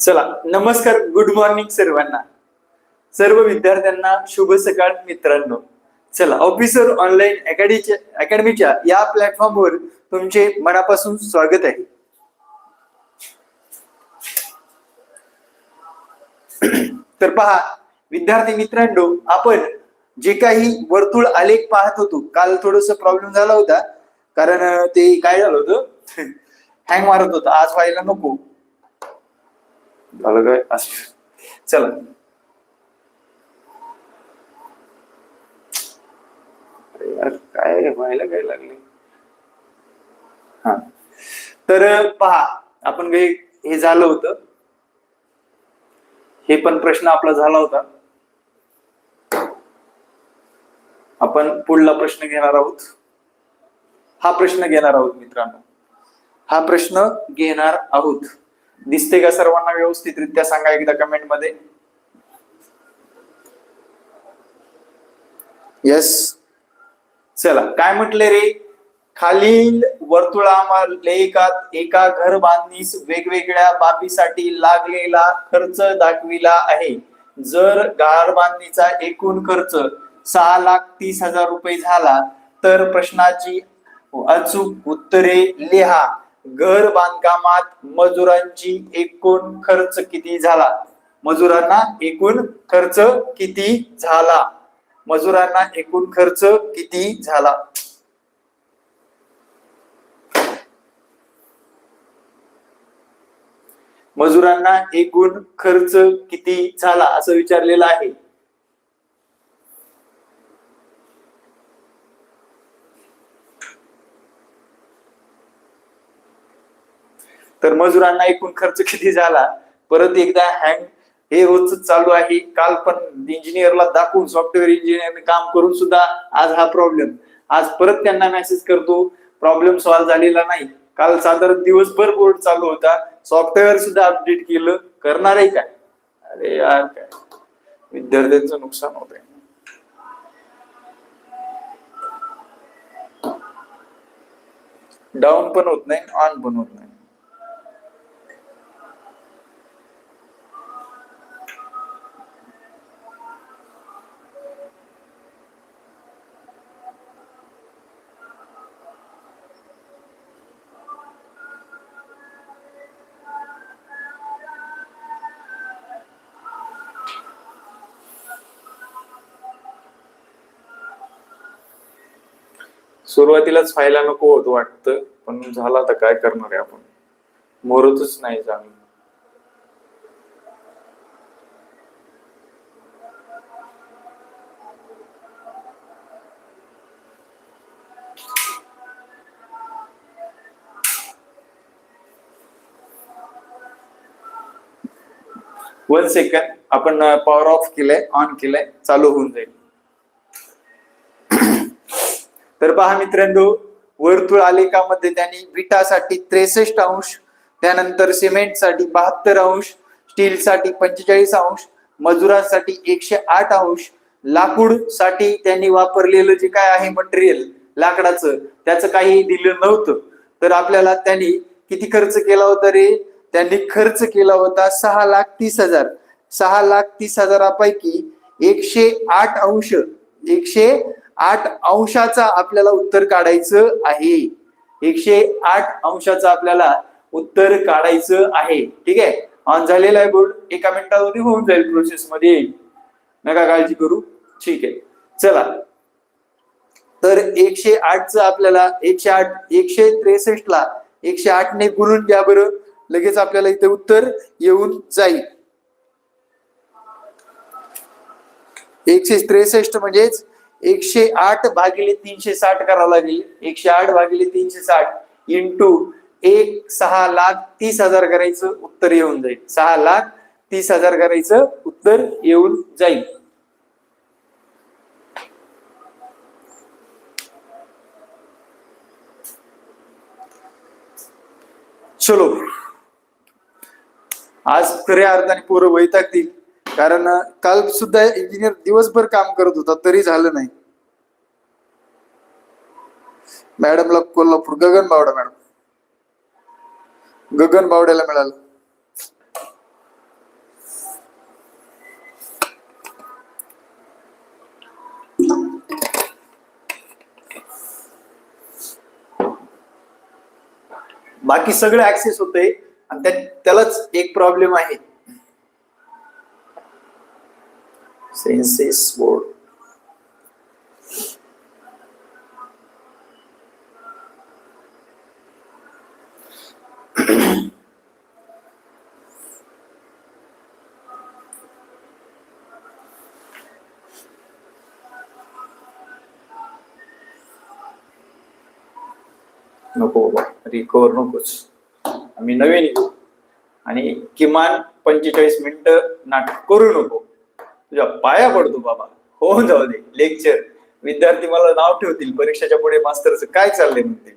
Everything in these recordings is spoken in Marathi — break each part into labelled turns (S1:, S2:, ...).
S1: चला नमस्कार गुड मॉर्निंग सर्वांना. सर्व विद्यार्थ्यांना शुभ सकाळ मित्रांनो. चला ऑफिसर ऑनलाईन अकॅडमीच्या अकॅडमीच्या या प्लॅटफॉर्मवर तुमचे मनापासून स्वागत आहे. तर पहा विद्यार्थी मित्रांनो आपण जे काही वर्तुळ आलेख पाहत होतो काल थोडस प्रॉब्लेम झाला होता. कारण ते काय झालं होतं? हँग मारत होतं. आज व्हायला नको. झालं काय असं चला यार काय व्हायला काय लागले हा. तर पहा आपण काही हे झालं होतं. हे पण प्रश्न आपला झाला होता. आपण पुढला प्रश्न घेणार आहोत. हा प्रश्न घेणार आहोत मित्रांनो. हा प्रश्न घेणार आहोत. दिसते का सर्वांना व्यवस्थितरित्या? सांगा एकदा कमेंटमध्ये. येस चला काय म्हटले रे? खालील वर्तुळालेखात एका घर बांधणीस वेगवेगळ्या बाबीसाठी लागलेला खर्च दाखविला आहे. जर घर बांधणीचा एकूण खर्च सहा लाख तीस हजार रुपये झाला तर प्रश्नाची अचूक उत्तरे लिहा. घर बांधकामात मजुरांची एकूण खर्च किती झाला? मजुरांना एकूण खर्च किती झाला? मजुरांना एकूण खर्च किती झाला? मजुरांना एकूण खर्च किती झाला? असं विचारलेलं आहे. तर मजुरांना एकूण खर्च किती झाला? परत एकदा हँग हे रोजच चालू आहे. काल पण इंजिनियरला दाखवून सॉफ्टवेअर इंजिनियरने काम करून सुद्धा आज हा प्रॉब्लेम आज परत त्यांना मेसेज करतो. प्रॉब्लेम सॉल्व्ह झालेला नाही. काल साधारण दिवसभर बोर्ड चालू होता. सॉफ्टवेअर सुद्धा अपडेट केलं. करणार आहे काय? अरे यार काय? विद्यार्थ्यांचं नुकसान होत आहे. डाऊन पण होत नाही ऑन पण होत नाही. सुरुवातीलाच व्हायला नको होत वाटतं पण झाला तर काय करणार आहे आपण? मोरतच नाही चांगलं वन सेकंड आपण uh, पॉवर ऑफ केलंय ऑन केलंय चालू होऊन जाईल. तर पहा मित्रांनो वर्तुळ आलेखामध्ये त्यांनी विटासाठी त्रेसष्ट अंश त्यानंतर सिमेंटसाठी बहात्तर अंश स्टीलसाठी पंचेचाळीस अंश मजुरांसाठी एकशे आठ अंश लाकूडसाठी त्यांनी वापरलेलं जे काय आहे मटेरियल लाकडाचं त्याचं काही दिलं नव्हतं. तर आपल्याला त्यांनी किती खर्च केला होता रे? त्यांनी खर्च केला होता सहा लाख तीस हजार. सहा लाख तीस हजारापैकी एकशे आठ अंश एकशे आठ अंशाचा आपल्याला उत्तर काढायचं आहे. एकशे आठ अंशाचा आपल्याला उत्तर काढायचं आहे. ठीक आहे? ऑन झालेला आहे बोर्ड. एका मिनिटामध्ये होऊन जाईल प्रोसेस मध्ये. येईल नका काळजी करू. ठीक आहे. चला. तर एकशे आठचं आपल्याला एकशे आठ एकशे त्रेसष्ट ला एकशे आठ ने गुणून द्या बरं. लगेच आपल्याला इथे उत्तर येऊन जाईल. एकशे त्रेसष्ट म्हणजेच एकशे आठ भागिले तीनशे साठ करावं लागेल. एकशे आठ भागिले तीनशे साठ इंटू एक सहा लाख तीस हजार करायचं उत्तर येऊन जाईल. सहा लाख तीस हजार करायचं उत्तर येऊन जाईल. चलो. आज खऱ्या अर्थाने पोरं वैतागतील. कारण काल सुद्धा इंजिनियर दिवसभर काम करत होता तरी झालं नाही. मॅडमला कोल्हापूर गगन बावडा मॅडम. गगन बावड्याला मिळालं. बाकी सगळं ऍक्सेस होतंय आणि त्यालाच एक प्रॉब्लेम आहे. सेन्सेस बोर्ड नको बाबा रिकवर नकोच. आम्ही नवीन येऊ. आणि किमान पंचेचाळीस मिनिटं नाटक करू नको. तुझ्या पाया पडतो बाबा. होऊन जाऊ दे. लेक्चर विद्यार्थी मला नाव ठेवतील. परीक्षेच्या पुढे मास्तरचं काय चाललंय म्हणतील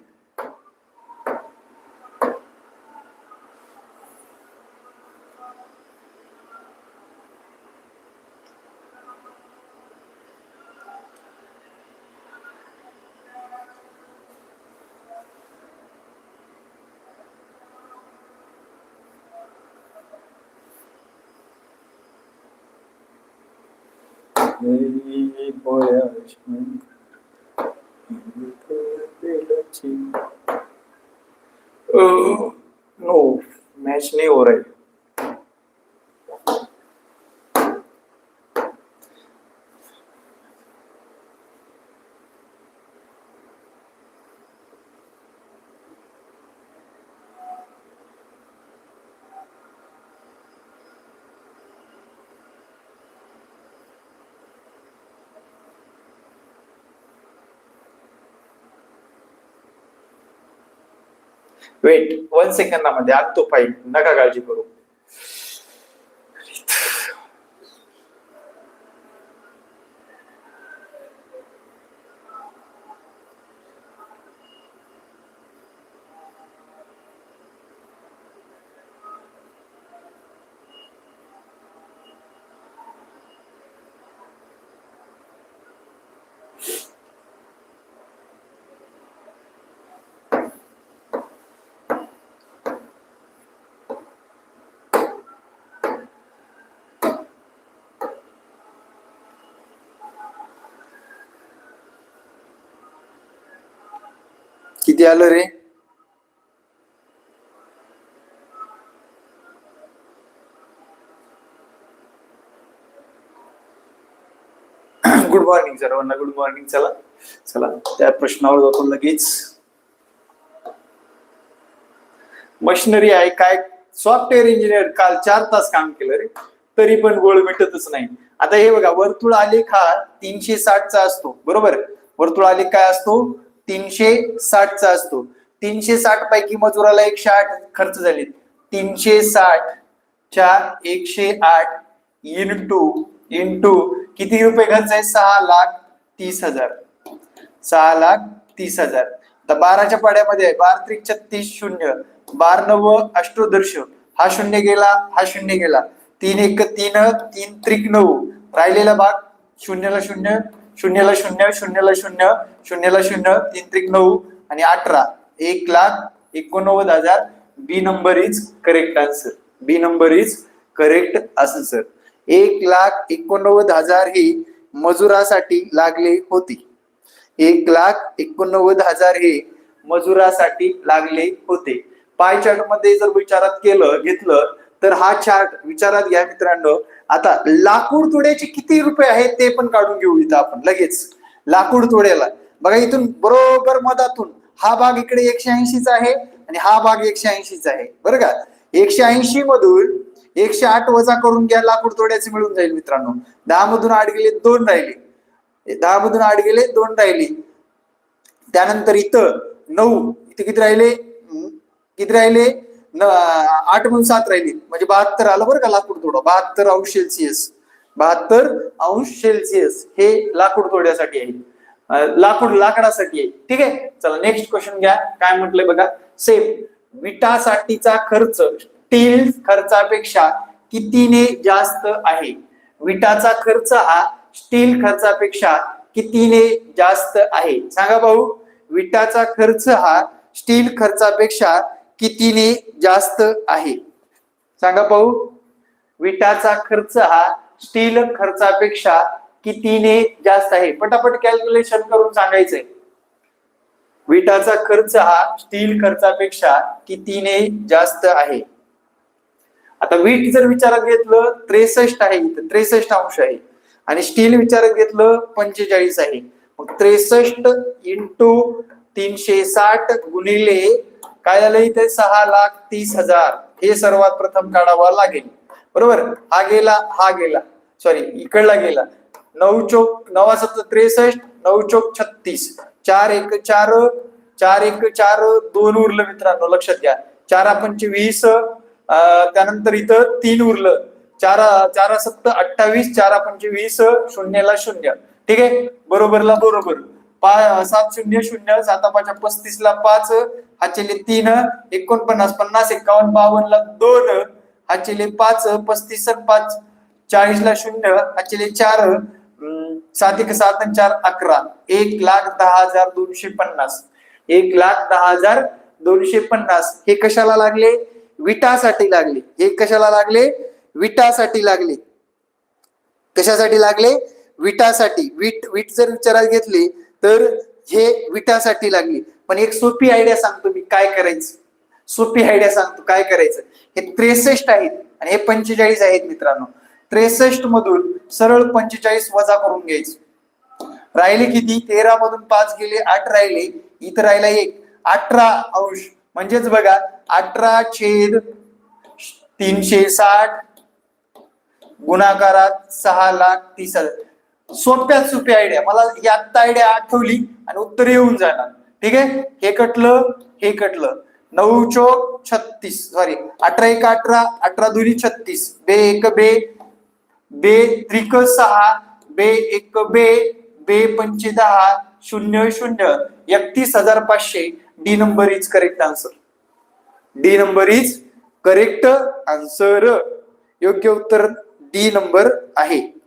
S1: नो मॅच नाही हो रही वेट वन सेकंदामध्ये आणतो फाईल नका काळजी करू. किती आलं रे? गुड मॉर्निंग सर्वांना गुड मॉर्निंग चला चला त्या प्रश्नावर जातो लगेच. मशिनरी आहे काय सॉफ्टवेअर इंजिनियर काल चार तास काम केलं रे. तरी पण गोळ मिटतच नाही. आता हे बघा वर्तुळ आलेख हा तीनशे साठचा असतो बरोबर? वर्तुळ आलेख काय असतो? तीनशे साठचा असतो. तीनशे साठ पैकी मजुराला एकशे आठ खर्च झाले तीनशे साठ च्या एकशे आठ इंटू इंटू किती रुपये खर्च आहे? सहा लाख तीस हजार. सहा लाख तीस हजार. आता बाराच्या पाड्यामध्ये आहे. बार त्रिक छत्तीस शून्य. बार नव अष्टोदर्श. हा शून्य गेला हा शून्य गेला. तीन एक तीन तीन त्रिक नऊ. राहिलेला भाग शून्यला शून्य शून्यला शून्य शून्यला शून्य शून्यला शून्य तीन त्रिक नऊ आणि अठरा. एक लाख एकोणनव्वद हजार B number is correct answer B number is correct answer एक लाख एकोणनव्वद हजार ही मजुरासाठी लागले होते. एक लाख एकोणनव्वद हजार हे मजुरासाठी लागले होते. पाय चार्टमध्ये जर विचारात केलं घेतलं तर हा चार्ट विचारात घ्या मित्रांनो. आता लाकूड तोड्याचे किती रुपये आहेत ते पण काढून घेऊ इथं आपण लगेच. लाकूड तोड्याला. बघा इथून बरोबर मधातून हा भाग इकडे एकशे ऐंशीचा आहे आणि हा भाग एकशे ऐंशीचा आहे. बरं का? एकशे ऐंशी मधून एकशे आठ वजा करून घ्या लाकूड तोड्याचे मिळून जाईल मित्रांनो. दहा मधून आठ गेले दोन राहिले. दहा मधून आठ गेले दोन राहिले. त्यानंतर इथं नऊ इथे किती राहिले? किती राहिले? आठ म्हणून सात राहिली. म्हणजे बहात्तर आलं बरं का लाकूड तोडा. बहात्तर अंश सेल्सिअस बहात्तर अंश सेल्सिअस हे लाकूड तोड्यासाठी आहे. लाकूड लाकडासाठी आहे. ठीक आहे? चला नेक्स्ट क्वेश्चन घ्या. काय म्हटलंय बघा? सेम विटासाठीचा खर्च स्टील खर्चापेक्षा कितीने जास्त आहे? विटाचा खर्च हा स्टील खर्चापेक्षा कितीने जास्त आहे? सांगा भाऊ. विटाचा खर्च हा स्टील खर्चापेक्षा कितीने जास्त आहे? सांगा भाऊ विटाचा खर्च हा स्टील खर्चापेक्षा कितीने जास्त आहे? पटापट कॅल्क्युलेशन करून सांगायचंय. विटाचा खर्च हा स्टील खर्चापेक्षा कितीने जास्त आहे? आता वीट जर विचारात घेतलं त्रेसष्ट आहे इथं. त्रेसष्ट अंश आहे. आणि स्टील विचारात घेतलं पंचेचाळीस आहे. मग त्रेसष्ट इंटू तीनशे साठ गुणिले काय झालं इथे? सहा लाख तीस हजार. हे सर्वात प्रथम काढावा लागेल. बरोबर? हा गेला हा गेला. सॉरी इकडला गेला. नऊ चोक नवा सत्तर त्रेसष्ट नऊ चोक छत्तीस. चार एक चार चार एक चार दोन उरलं मित्रांनो लक्षात घ्या. चारा पंचवीस अं, त्यानंतर इथं तीन उरलं. चारा चारा सत्त अठ्ठावीस चारा पंचवीस शून्यला शून्य. ठीक आहे? बरोबरला बरोबर. सात शून्य शून्य साता पाच पस्तीस ला पाच हाचेले तीन एकोणपन्नास पन्नास एकावन्न बावन्न ला दोन हाचेले पाच पस्तीस पाच चाळीस ला शून्य हाचेले चार अं, सात एक सात चार अकरा एक लाख दहा हजार दोनशे पन्नास. एक लाख दहा हजार दोनशे पन्नास. हे कशाला लागले? विटासाठी लागले. हे कशाला लागले? विटासाठी लागले. कशासाठी लागले? विटासाठी. वीट वीट जर विचारात घेतली तर हे विटासाठी लागली. पण एक सोपी आयडिया सांगतो मी काय करायचं? सोपी आयडिया सांगतो काय करायचं? हे त्रेसष्ट आहेत आणि हे पंचेचाळीस आहेत मित्रांनो. त्रेसष्ट मधून सरळ पंचेचाळीस वजा करून घ्यायचं. राहिले किती? तेरा मधून पाच गेले आठ राहिले. इथं राहिला एक. अठरा अंश. म्हणजेच बघा अठरा छेद तीनशे साठ गुणाकारात सहा लाख तीस हजार. सोप्यात सोपी आयडिया मला ही आत्ता आयडिया आठवली आणि उत्तर येऊन जाणार. ठीक आहे? हे कटलं हे कटलं. नऊ चोक छत्तीस. सॉरी अठरा एक अठरा अठरा दुरी छत्तीस. बे एक बे बे त्रिक सहा बे एक बे बे पंचे दहा शून्य शून्य. एकतीस हजार पाचशे. D number is correct answer D number is correct answer योग्य उत्तर डी नंबर आहे.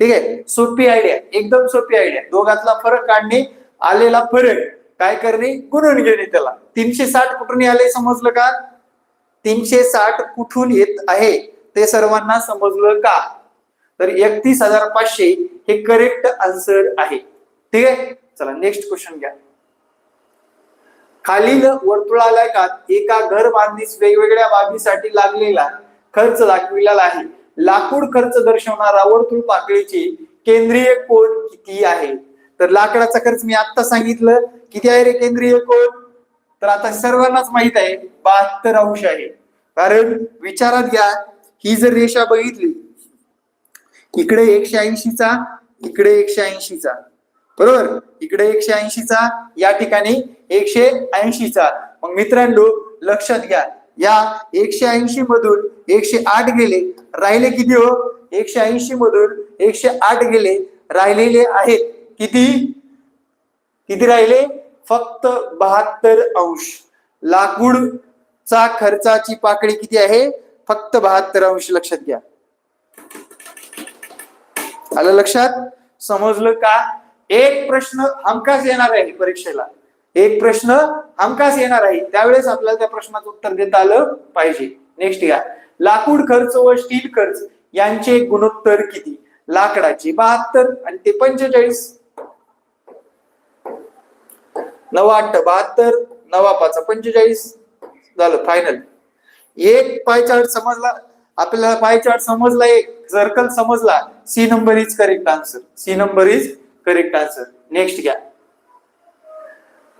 S1: ठीक आहे? सोपी आयडिया एकदम सोपी आयडिया दोघातला फरक काढणे आलेला फरक. काय करणे? गुणून घेणे त्याला. तीनशे साठ कुठून आले समजलं का? तीनशे साठ कुठून येत आहे? ते सर्वांना समजलं का? तर एकतीस हजार पाचशे हे करेक्ट आन्सर आहे. ठीक आहे? चला नेक्स्ट क्वेश्चन घ्या. खालील वर्तुळालयात एका घर बांधणीस वेगवेगळ्या बाबीसाठी लागलेला खर्च दाखविलेला आहे. लाकूड खर्च दर्शवणारा वर्तुळ पाकळीची केंद्रीय कोण किती आहे? तर लाकडाचा खर्च मी आता सांगितलं. किती आहे रे केंद्रीय कोण तर आता सर्वांनाच माहीत आहे बहात्तर अंश आहे. कारण विचारात घ्या ही जर रेषा बघितली इकडे एकशे ऐंशीचा इकडे एकशे ऐंशीचा बरोबर? इकडे एकशे ऐंशीचा या ठिकाणी एकशे ऐंशीचा मग मित्रांनो लक्षात घ्या या एकशे ऐंशी मधून एकशे आठ गेले. राहिले किती हो? एकशे ऐंशी मधून एकशे आठ गेले. राहिलेले आहेत किती? किती राहिले? फक्त बहात्तर अंश. लाकूड चा खर्चाची पाकळी किती आहे? फक्त बहात्तर अंश. लक्षात घ्या. आलं लक्षात? समजलं का? एक प्रश्न हमखास येणार आहे परीक्षेला. एक प्रश्न हमखास येणार आहे. त्यावेळेस आपल्याला त्या प्रश्नाचं उत्तर देता आलं पाहिजे. नेक्स्ट या. लाकूड खर्च व स्टील खर्च यांचे गुणोत्तर किती? लाकडाचे बहात्तर आणि ते पंचेचाळीस. नवा आठ बहात्तर. नवा पाच पंचेचाळीस. झालं फायनल एक पाय चार्ट समजला. आपल्याला पाय चार्ट समजला एक. सर्कल समजला. C number is correct answer C number is correct answer next घ्या.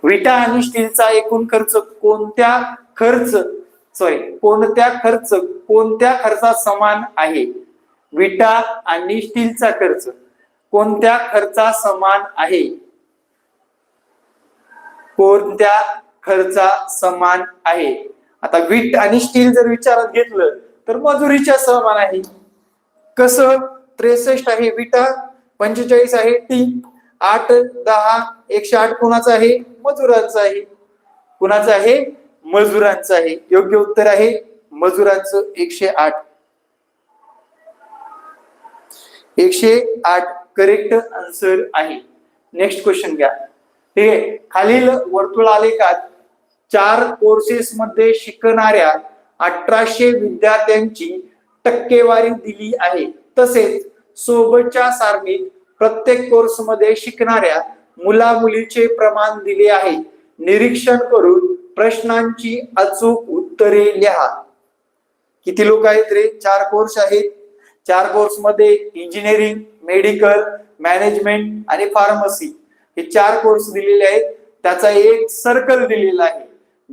S1: विटा आणि स्टीलचा एकूण खर्च कोणत्या खर्च? सॉरी कोणत्या खर्च? कोणत्या खर्चा समान आहे? विटा आणि स्टीलचा खर्च कोणत्या खर्चा समान आहे? कोणत्या खर्चा समान आहे? आता वीट आणि स्टील जर विचारात घेतलं तर मजुरीच्या समान आहे. कसं? त्रेसष्ट आहे विटा पंचेचाळीस आहे टी आठ दहा एकशे आठ कोणाचा आहे मजुरांचं आहे कुणाचं आहे मजुरांचं आहे योग्य उत्तर आहे मजुरांचं एकशे आठ. एकशे आठ करेक्ट आन्सर आहे. नेक्स्ट क्वेश्चन घ्या. ठीक आहे. खालील वर्तुळ आलेखात चार कोर्सेस मध्ये शिकणाऱ्या अठराशे विद्यार्थ्यांची टक्केवारी दिली आहे. तसेच सोबतच्या सारणीत प्रत्येक कोर्समध्ये शिकणाऱ्या मुला मुलीचे प्रमाण दिले आहे. निरीक्षण करून प्रश्नांची अचूक उत्तरे लिहा. किती लोक आहेत रे? चार कोर्स आहेत. चार कोर्समध्ये इंजिनिअरिंग मेडिकल मॅनेजमेंट आणि फार्मसी हे चार कोर्स दिलेले आहेत. त्याचा एक सर्कल दिलेला आहे.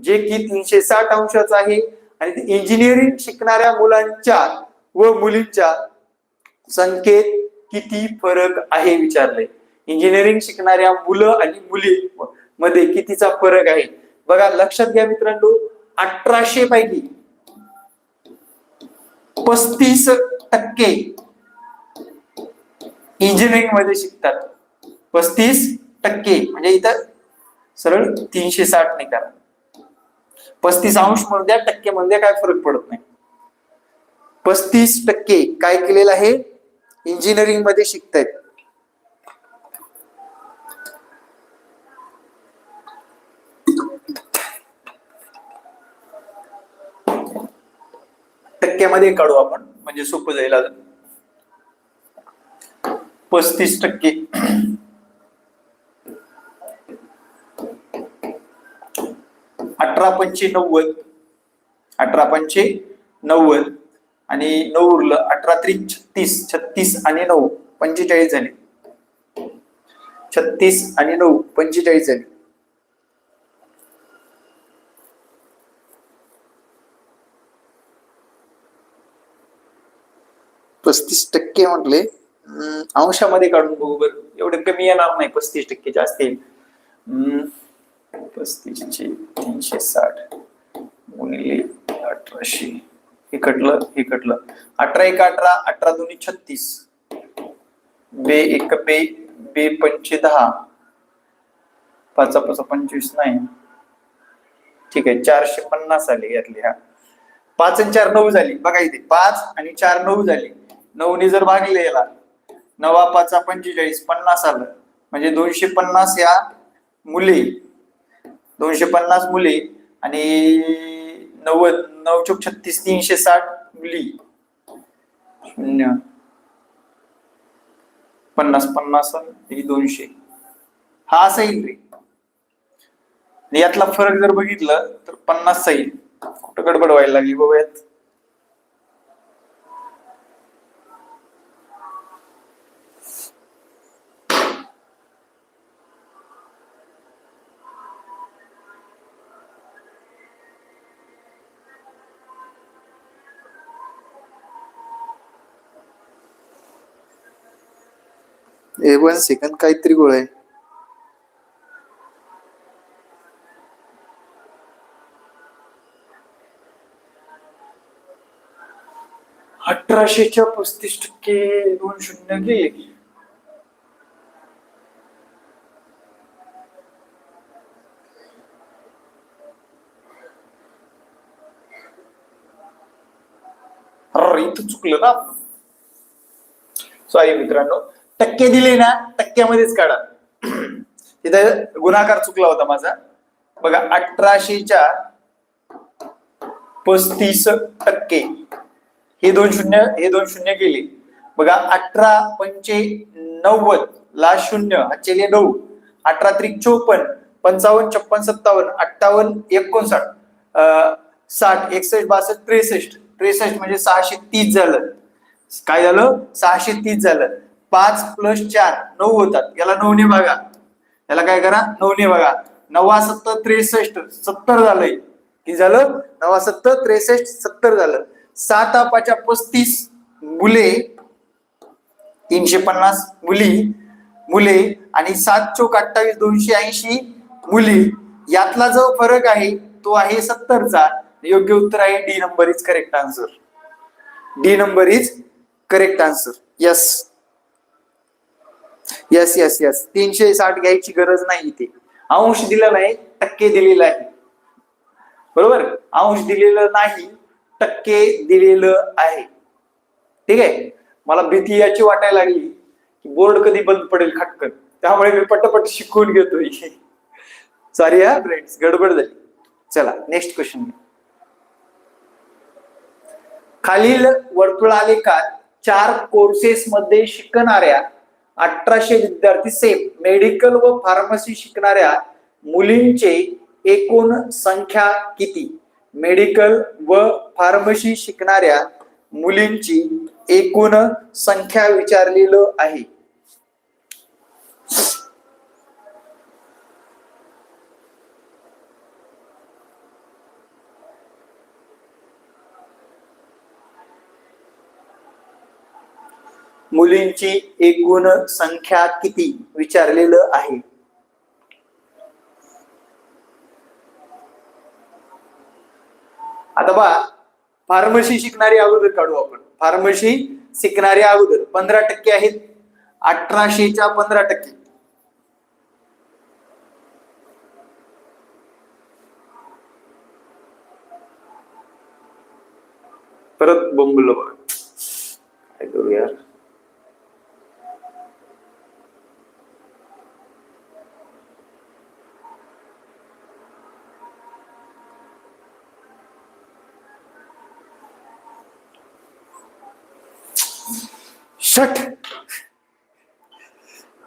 S1: जे की तीनशे साठ अंशाचा आहे. आणि इंजिनिअरिंग शिकणाऱ्या मुलांच्या व मुलींच्या संख्येत किती फरक आहे विचारले. इंजिनिअरिंग शिकणाऱ्या मुलं आणि मुली मध्ये कितीचा फरक आहे? बघा लक्षात घ्या मित्रांनो अठराशे पैकी पस्तीस टक्के इंजिनिअरिंगमध्ये शिकतात. पस्तीस टक्के म्हणजे इथं सरळ तीनशे साठ नाही करा पस्तीस अंशमध्ये टक्के मध्ये काय फरक पडत नाही. पस्तीस टक्के काय केलेलं आहे? इंजिनिअरिंगमध्ये शिकतायत. टक्क्यामध्ये काढू आपण म्हणजे सोपं जाईल अजून. पस्तीस टक्के. अठरा पंचे नव्वद. अठरा पंचे नव्वद. आणि नऊ उरलं अठरा त्रिक छत्तीस छत्तीस आणि नऊ पंचेचाळीस झाले. छत्तीस आणि नऊ पंचेचाळीस झाले. पस्तीस टक्के म्हटले. अंशामध्ये काढून बघू बरं. एवढे कमी येणार नाही पस्तीस टक्के जास्त येईल. पस्तीसशे पस्तीसचे तीनशे साठ गुणिले अठराशे. हे कटलं हे कटलं. अठरा एक अठरा अठरा दोन्ही छत्तीस. बे एक बे बे पंचे दहा. पाच पाच पंचवीस नाही. ठीक आहे चारशे पन्नास आले यातले हा. पाच आणि चार नऊ झाली. बघा इथे पाच आणि चार नऊ झाली. नऊने जर भागले याला नवा पाच पंचेचाळीस पन्नास आलं. म्हणजे दोनशे पन्नास या मुले. दोनशे पन्नास मुले आणि नव्वद नऊ चौक छत्तीस तीनशे साठ मुली शून्य. पन्नास पन्नास दोनशे. हा असा येईल रे यातला फरक जर बघितलं तर पन्नासचा येईल कुठं गडबड व्हायला लागली बाबा ए वन सेकंद काहीतरी गोळ आहे. अठराशेच्या पस्तीस टक्के दोन शून्य गेले अरे इथं चुकलं ना. सॉरी मित्रांनो. टक्के दिले ना टक्क्यामध्येच काढा. तिथं गुणाकार चुकला होता माझा. बघा अठराशेच्या पस्तीस टक्के. हे दोन शून्य हे दोन शून्य गेले बघा अठरा पंचे नव्वद ला शून्य हच्चेले नऊ अठरा त्रिक चोपन्न पंचावन्न छप्पन सत्तावन्न अठ्ठावन्न एकोणसाठ. अं, साठ एकसष्ट बासष्ट त्रेसष्ट. त्रेसष्ट म्हणजे सहाशे तीस झालं. काय झालं? सहाशे तीस झालं. पाच प्लस चार नऊ होतात. याला नऊने बघा. याला काय करा? नऊने बघा. नवा सत्तर त्रेसष्ट सत्तर झालंय. हे झालं? नवा सत्तर त्रेसष्ट सत्तर झालं. सात आपाच्या पस्तीस मुले तीनशे पन्नास मुली मुले आणि सात चोक अठ्ठावीस दोनशे ऐंशी मुली. यातला जो फरक आहे तो आहे सत्तरचा. योग्य उत्तर आहे D number is correct answer D number is correct answer yes yes yes yes तीनशे साठ घ्यायची गरज नाही इथे. अंश दिला नाही टक्के दिलेला आहे. बरोबर? अंश दिलेलं नाही टक्के दिलेलं आहे. ठीक आहे? मला भीती याची वाटायला लागली की बोर्ड कधी बंद पडेल खटकन. त्यामुळे मी पटपट शिकवून घेतोय. सॉरी हा. फ्रेंड्स गडबड झाली. चला नेक्स्ट क्वेश्चन खालील वर्तुळालेखात चार कोर्सेस मध्ये शिकणाऱ्या अठराशे विद्यार्थी सेम. मेडिकल व फार्मसी शिकणाऱ्या मुलींचे एकूण संख्या किती? मेडिकल व फार्मसी शिकणाऱ्या मुलींची एकूण संख्या विचारलेलं आहे. मुलींची एकूण संख्या किती विचारलेलं आहे? आता बा फार्मसी शिकणारी अगोदर काढू आपण. फार्मसी शिकणारे अगोदर पंधरा टक्के आहेत अठराशेच्या पंधरा टक्के. परत बोंबलो बघा. काय करू यार शट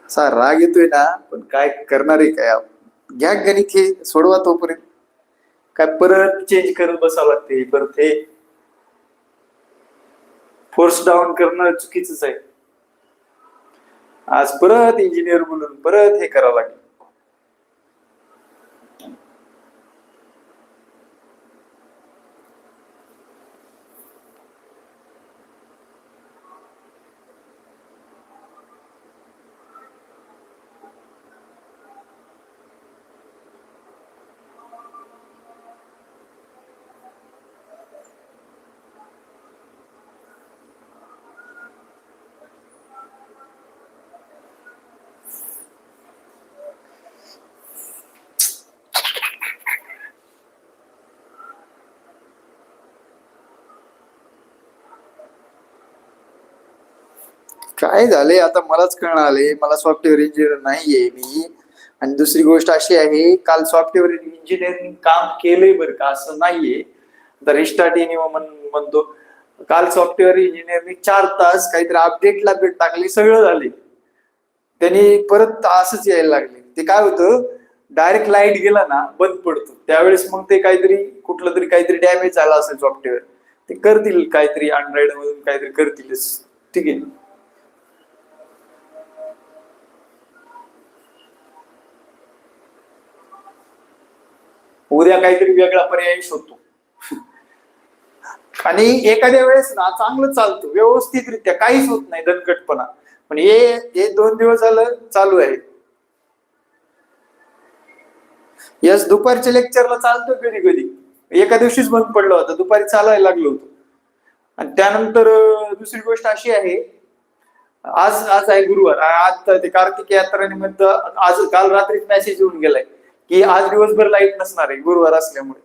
S1: असा राग येतोय ना पण काय करणार आहे काय? घ्या गणित हे सोडवा तोपर्यंत. काय परत चेंज करत बसावं लागते परत हे. फोर्स डाऊन करणं चुकीच आहे. आज परत इंजिनियर बोलून परत हे करावं लागेल. काय झालंय? आता मलाच कळणार आले मला सॉफ्टवेअर इंजिनियर नाहीये मी. आणि दुसरी गोष्ट अशी आहे काल सॉफ्टवेअर इंजिनिअरिंग काम केलंय बरं का असं नाहीये. तर रिस्टार्ट म्हणतो. काल सॉफ्टवेअर इंजिनिअरने चार तास काहीतरी अपडेटला भेट टाकली सगळं झाले त्यांनी परत असंच यायला लागले. ते काय होतं? डायरेक्ट लाइट गेला ना बंद पडतो. त्यावेळेस मग ते काहीतरी कुठलं तरी काहीतरी डॅमेज झाला असेल सॉफ्टवेअर ते करतील काहीतरी अँड्रॉइड मधून काहीतरी करतीलच ठीक आहे. उद्या काहीतरी वेगळा पर्याय शोधतो. आणि एखाद्या वेळेस ना चांगलं चालतं व्यवस्थितरित्या काहीच होत नाही दणकटपणा. पण हे हे दोन दिवस झालं चालू आहे. यस दुपारच्या लेक्चरला चालतो कधी कधी. एका दिवशीच बंद पडलं होतं दुपारी चालायला लागलो होतो. आणि त्यानंतर दुसरी गोष्ट अशी आहे आज आज आहे गुरुवार. आता आज ते कार्तिक यात्रेनिमित्त आज काल रात्रीच मेसेज येऊन गेलाय. की आज दिवसभर लाइट नसणार आहे गुरुवार असल्यामुळे.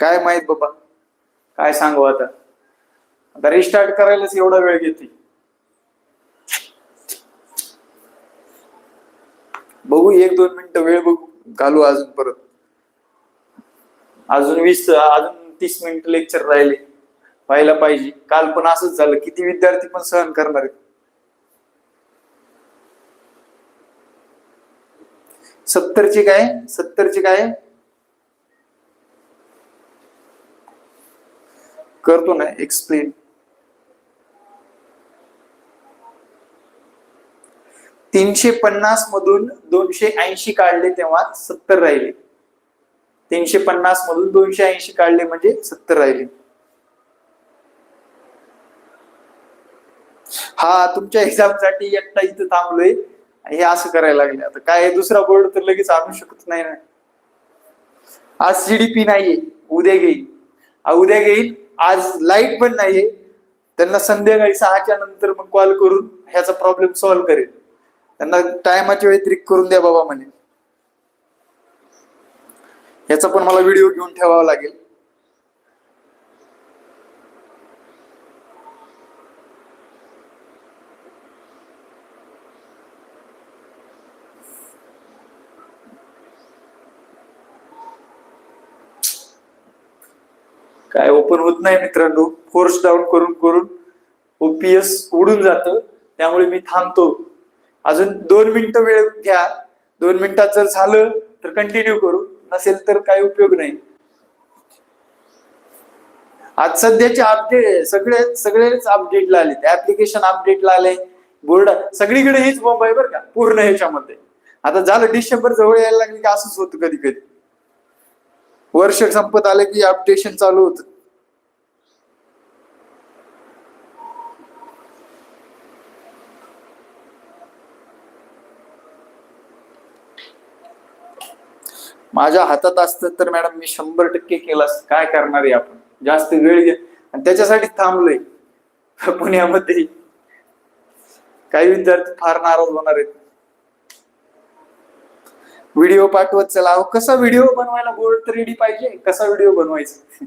S1: काय माहीत बाबा काय सांगू आता. आता रिस्टार्ट करायलाच एवढा वेळ घेते. बघू एक दोन मिनिटं वेळ बघू घालू अजून परत. अजून वीस अजून तीस मिनिट लेक्चर राहिले. व्हायला पाहिजे. काल पण असंच झालं. किती विद्यार्थी पण सहन करणार आहेत. सत्तरची काय? सत्तरची काय? करतो ना एक्सप्लेन तीनशे पन्नास मधून दोनशे ऐंशी काढले तेव्हा सत्तर राहिले. तीनशे पन्नास मधून दोनशे ऐंशी काढले म्हणजे सत्तर राहिले. हा तुमच्या एक्झामसाठी एकटा इथं थांबलोय. हे असं करायला लागले. आता काय दुसरा बोर्ड तर लगेच आणू शकत नाही ना. आज सीडीपी नाहीये उद्या घेईल. उद्या घेईल आज लाइट पण नाहीये. त्यांना संध्याकाळी सहाच्या नंतर मग कॉल करून ह्याचा प्रॉब्लेम सॉल्व्ह करेल. त्यांना टायमाच्या व्यतिरिक्त करून द्या बाबा म्हणे. ह्याचा पण मला व्हिडिओ घेऊन ठेवावा लागेल काय ओपन होत नाही मित्रांनो. फोर्स डाऊन करून करून ओपीएस उडून जातं. त्यामुळे मी थांबतो. अजून दोन मिनिटं वेळ घ्या. दोन मिनिटात जर झालं तर कंटिन्यू करू. नसेल तर काही उपयोग नाही. आज सध्याचे अपडेट सगळे सगळेच अपडेटला आले. ऍप्लिकेशन अपडेटला आले. बोर्ड सगळीकडे हेच बॉम्ब आहे बरं का. पूर्ण ह्याच्यामध्ये. आता झालं डिसेंबर जवळ यायला लागले की असंच होतं कधी कधी वर्ष संपत आलं की अपडेशन चालू होतं. माझ्या हातात असतं तर मॅडम मी शंभर टक्के केलं काय करणार आहे आपण? जास्त वेळ घे. आणि त्याच्यासाठी थांबलोय. पुण्यामध्ये. काही विद्यार्थी फार नाराज होणार आहेत. व्हिडिओ पाठवत चला. कसा व्हिडिओ बनवायला बोर्ड तर रेडी पाहिजे? कसा व्हिडिओ बनवायचा?